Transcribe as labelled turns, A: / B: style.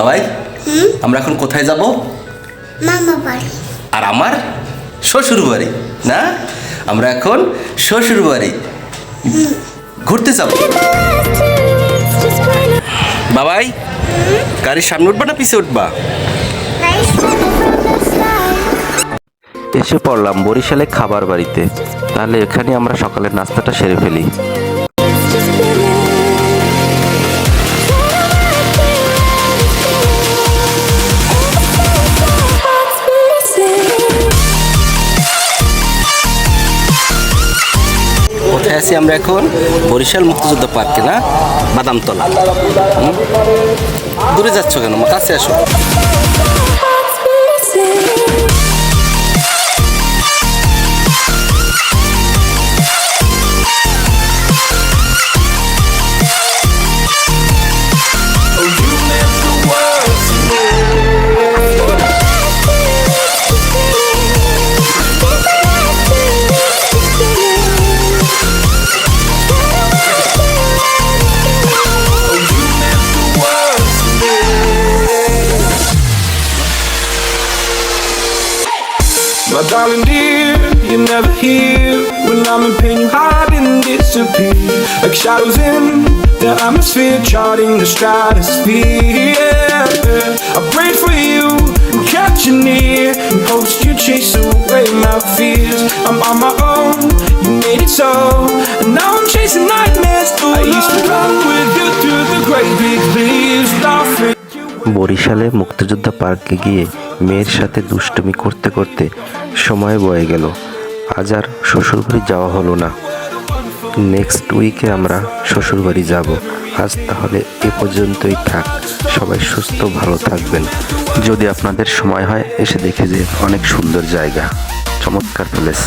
A: বাবাই আমরা এখন কোথায় যাব?
B: মামা বাড়ি।
A: আর আমার শ্বশুর বাড়ি না? আমরা এখন শ্বশুর বাড়ি। ঘুরতে যাব। বাবাই গাড়ির সামনে উঠবা না পিছে উঠবা?
C: এসে পড়লাম বরিশালে খাবার বাড়িতে। তাহলে এখানে আমরা সকালের নাস্তাটা সেরে ফেলি।
A: আছি আমরা এখন বরিশাল মুক্তিযুদ্ধ পার্কে না? বাদামতলা? দূরে যাচ্ছ কেন? কাছে আসো।
D: Darling dear, you're never here When I'm in pain. You hide and disappear. Like shadows in the atmosphere Charting the stratosphere. I prayed for you and kept you near. In hopes you chase away my fears. I'm on my own, you made it so. And now I'm chasing nightmares
C: বরিশালে মুক্তিযোদ্ধা পার্কে গিয়ে মেয়ের সাথে দুষ্টুমি করতে করতে সময় বয়ে গেল। আজ আর শ্বশুরবাড়ি যাওয়া হলো না। নেক্সট উইকে আমরা শ্বশুরবাড়ি যাব। আজ তাহলে এ পর্যন্তই থাক। সবাই সুস্থ, ভালো থাকবেন। যদি আপনাদের সময় হয়, এসে দেখে যে অনেক সুন্দর জায়গা। চমৎকার প্লেস